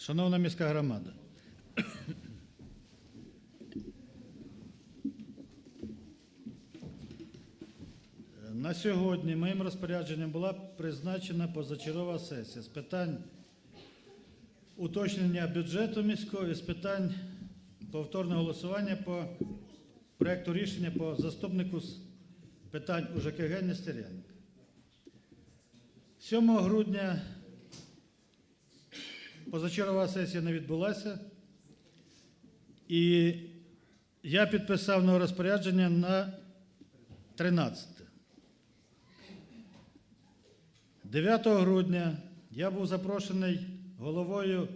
Шановна міська громада. На сьогодні моїм розпорядженням була призначена позачергова сесія з питань уточнення бюджету міського і з питань повторного голосування по проекту рішення по заступнику з питань УЖКГ Нестерянка. 7 грудня позачергова сесія не відбулася, і я підписав нове розпорядження на 13. 9 грудня я був запрошений головою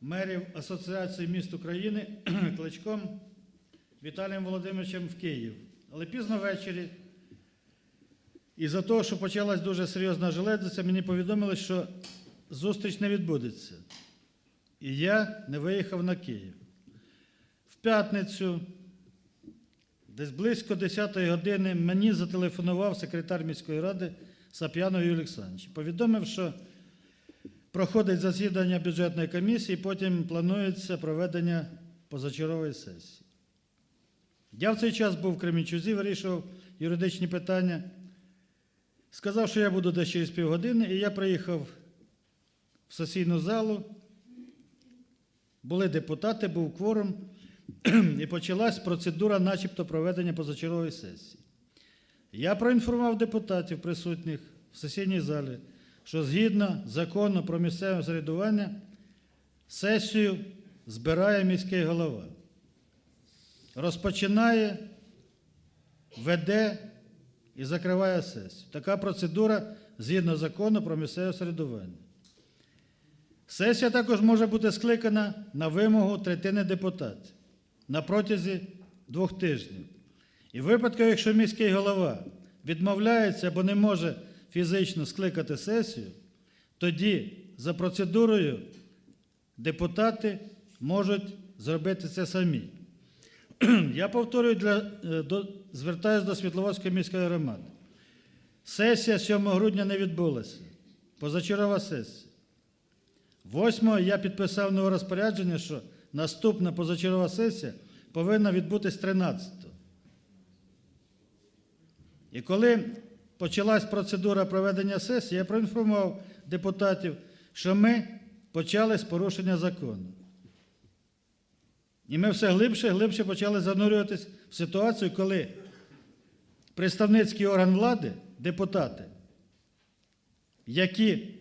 мерів Асоціації міст України Кличком Віталієм Володимировичем в Київ. Але пізно ввечері, і за того, що почалась дуже серйозна железниця, мені повідомили, що зустріч не відбудеться. І я не виїхав на Київ. В п'ятницю, десь близько 10-ї години, мені зателефонував секретар міської ради Сап'янов Юрій Олександрович. Повідомив, що проходить засідання бюджетної комісії, потім планується проведення позачергової сесії. Я в цей час був в Кремінчузі, вирішував юридичні питання. Сказав, що я буду десь через півгодини, і я приїхав в сесійну залу. Були депутати, був кворум, і почалась процедура, начебто, проведення позачергової сесії. Я проінформував депутатів, присутніх в сесійній залі, що згідно закону про місцеве самоврядування сесію збирає міський голова. Розпочинає, веде і закриває сесію. Така процедура згідно закону про місцеве самоврядування. Сесія також може бути скликана на вимогу третини депутатів на протязі двох тижнів. І в випадку, якщо міський голова відмовляється або не може фізично скликати сесію, тоді за процедурою депутати можуть зробити це самі. Я повторюю, для, е, звертаюся до Світловодської міської громади. Сесія 7 грудня не відбулася. Позачергова сесія. 8 я підписав нове розпорядження, що наступна позачергова сесія повинна відбутись 13. І коли почалась процедура проведення сесії, я проінформував депутатів, що ми почали з порушення закону. І ми все глибше і глибше почали занурюватись в ситуацію, коли представницький орган влади, депутати, які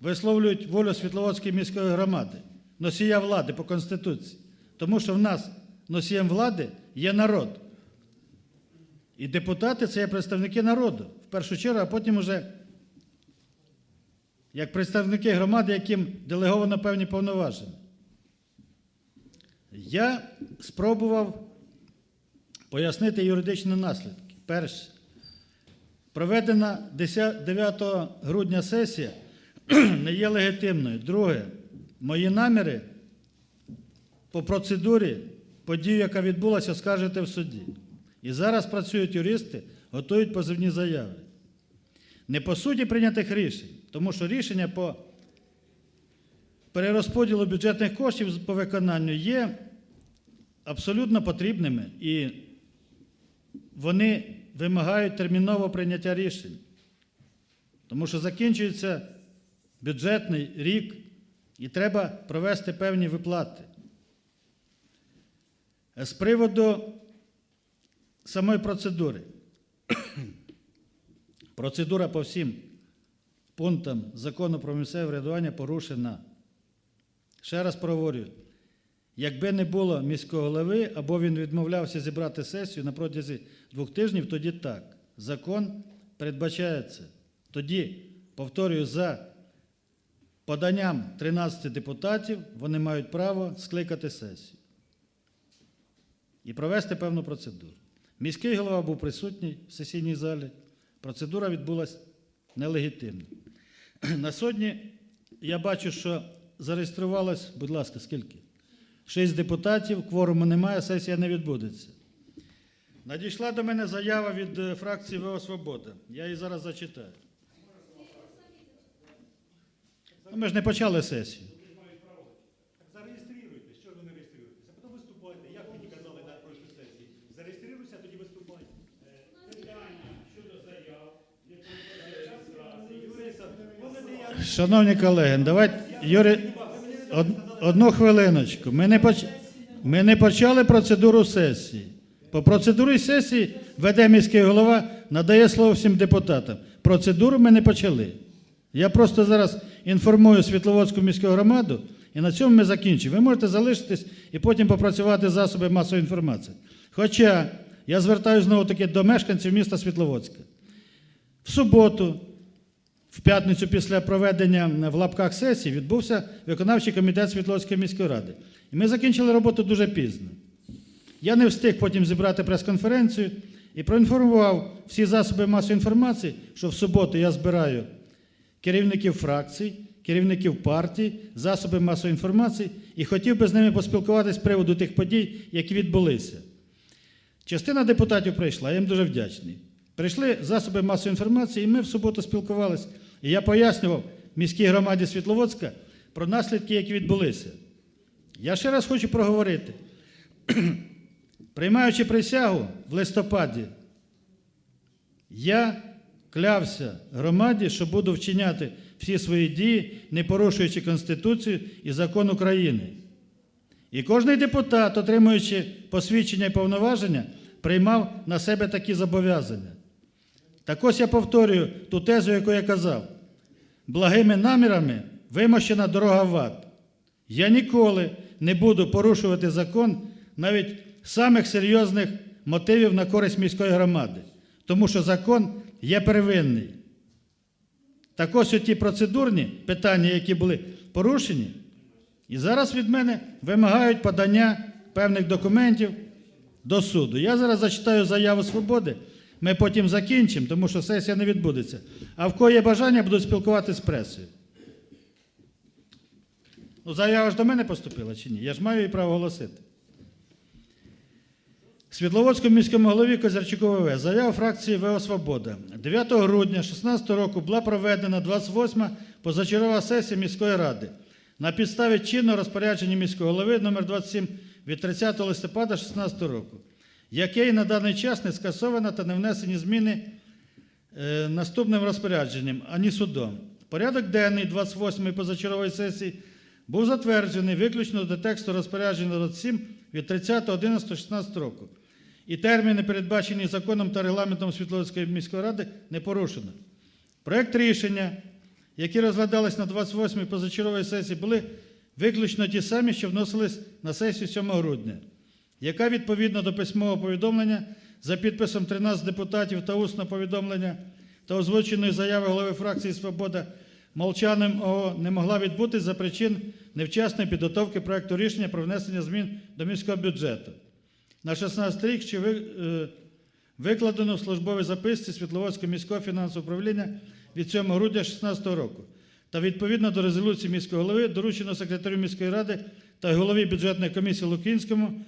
висловлюють волю Світловодської міської громади, носія влади по Конституції, тому що в нас носієм влади є народ. І депутати це є представники народу, в першу чергу, а потім уже як представники громади, яким делеговано певні повноваження. Я спробував пояснити юридичні наслідки. Перше, проведена 9 грудня сесія не є легітимною. Друге, мої наміри по процедурі подію, яка відбулася, скажете в суді. І зараз працюють юристи, готують позивні заяви. Не по суті прийнятих рішень, тому що рішення по перерозподілу бюджетних коштів по виконанню є абсолютно потрібними і вони вимагають термінового прийняття рішень. Тому що закінчується бюджетний рік і треба провести певні виплати. З приводу самої процедури. Процедура по всім пунктам закону про місцеве врядування порушена. Ще раз проговорюю, якби не було міського голови, або він відмовлявся зібрати сесію на протязі двох тижнів, тоді так. Закон передбачається. Тоді, повторюю, за поданням 13 депутатів вони мають право скликати сесію і провести певну процедуру. Міський голова був присутній в сесійній залі. Процедура відбулася нелегітимно. На сьогодні я бачу, що зареєструвалось, будь ласка, скільки? Шість депутатів, кворуму немає, сесія не відбудеться. Надійшла до мене заява від е, фракції ВО Свобода. Я її зараз зачитаю. Ну, Ми ж не почали сесію. Зареєструйте, що ви не реєструєтеся, а потім виступайте, як мені казали на прошлій сесії. Зареєструйся, тоді виступайте. Заяв, Шановні колеги, давайте, Юрій, од, одну хвилиночку. Ми не, поч... ми не почали процедуру сесії. По процедурі сесії веде міський голова, надає слово всім депутатам. Процедуру ми не почали. Я просто зараз інформую Світловодську міську громаду, і на цьому ми закінчимо. Ви можете залишитись і потім попрацювати засоби масової інформації. Хоча я звертаюся знову таки до мешканців міста Світловодська. В суботу в п'ятницю після проведення в лапках сесії відбувся виконавчий комітет Світловської міської ради. І ми закінчили роботу дуже пізно. Я не встиг потім зібрати прес-конференцію і проінформував всі засоби масової інформації, що в суботу я збираю керівників фракцій, керівників партій, засоби масової інформації і хотів би з ними поспілкуватися з приводу тих подій, які відбулися. Частина депутатів прийшла, я їм дуже вдячний. Прийшли засоби масової інформації, і ми в суботу спілкувалися. І я пояснював міській громаді Світловодська про наслідки, які відбулися. Я ще раз хочу проговорити. Приймаючи присягу в листопаді, я клявся громаді, що буду вчиняти всі свої дії, не порушуючи Конституцію і закон України. І кожний депутат, отримуючи посвідчення і повноваження, приймав на себе такі зобов'язання. Так ось я повторюю ту тезу, яку я казав. Благими намірами вимощена дорога в ад. Я ніколи не буду порушувати закон навіть самих серйозних мотивів на користь міської громади, тому що закон є первинний. Так ось ті процедурні питання, які були порушені, і зараз від мене вимагають подання певних документів до суду. Я зараз зачитаю заяву свободи. Ми потім закінчимо, тому що сесія не відбудеться. А в кого є бажання, буду спілкуватися з пресою. Ну, заява ж до мене поступила чи ні? Я ж маю її право оголосити. Світловодському міському голові Козярчуку ВВ. Заява фракції ВО Свобода. 9 грудня 2016 року була проведена 28-ма позачергова сесія міської ради на підставі чинного розпорядження міського голови номер 27 від 30 листопада 2016 року, яке на даний час не скасовано та не внесені зміни е, наступним розпорядженням, ані судом. Порядок денний 28-ї позачергової сесії був затверджений виключно до тексту розпорядження 27 від 30.11.16 року. І терміни, передбачені законом та регламентом Світловської міської ради, не порушено. Проект рішення, які розглядались на 28-й позачерговій сесії, були виключно ті самі, що вносились на сесію 7 грудня, яка відповідно до письмового повідомлення за підписом 13 депутатів та усного повідомлення та озвученої заяви голови фракції Свобода Молчаним ООО не могла відбутись за причин невчасної підготовки проекту рішення про внесення змін до міського бюджету на 16 рік, що е, викладено в службовій записці Світловодського міського фінансового управління від 7 грудня 2016 року. Та відповідно до резолюції міського голови доручено секретарю міської ради та голові бюджетної комісії Лукінському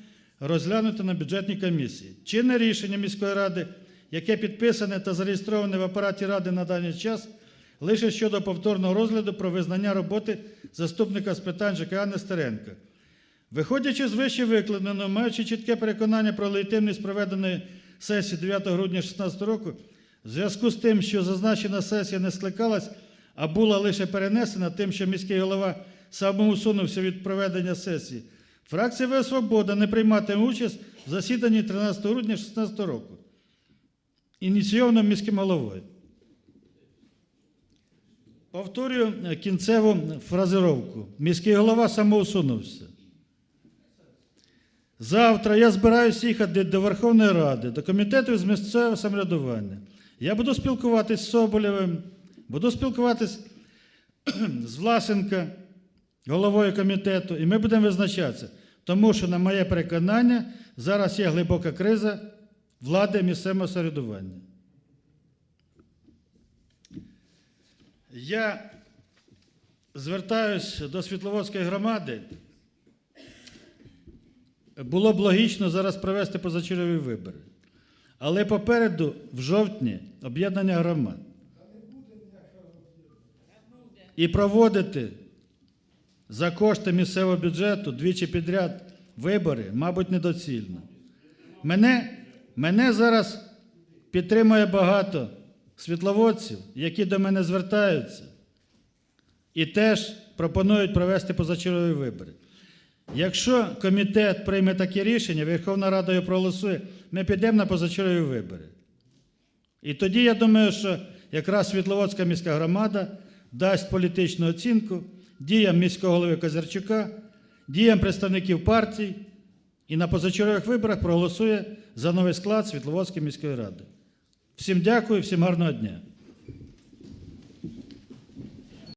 розглянути на бюджетній комісії. Чинне рішення міської ради, яке підписане та зареєстроване в апараті ради на даний час, лише щодо повторного розгляду про визнання роботи заступника з питань ЖКА Нестеренка. Виходячи з вище викладеного, маючи чітке переконання про легітимність проведеної сесії 9 грудня 2016 року, в зв'язку з тим, що зазначена сесія не скликалась, а була лише перенесена тим, що міський голова самоусунувся від проведення сесії, фракція ВС «Свобода» не прийматиме участь в засіданні 13 грудня 2016 року, ініційовано міським головою. Повторюю е, кінцеву фразировку. Міський голова самоусунувся. Завтра я збираюся їхати до Верховної Ради, до комітету з місцевого самоврядування. Я буду спілкуватись з Соболєвим, буду спілкуватись з Власенка, головою комітету, і ми будемо визначатися. Тому що, на моє переконання, зараз є глибока криза влади місцевого самоврядування. Я звертаюся до Світловодської громади. Було б логічно зараз провести позачергові вибори. Але попереду, в жовтні, об'єднання громад. і проводити за кошти місцевого бюджету двічі підряд вибори, мабуть, недоцільно. Мене, мене зараз підтримує багато світловодців, які до мене звертаються і теж пропонують провести позачергові вибори. Якщо комітет прийме таке рішення, Верховна Рада його проголосує, ми підемо на позачергові вибори. І тоді я думаю, що якраз Світловодська міська громада дасть політичну оцінку діям міського голови Козарчука, діям представників партій і на позачергових виборах проголосує за новий склад Світловодської міської ради. Всім дякую, всім гарного дня.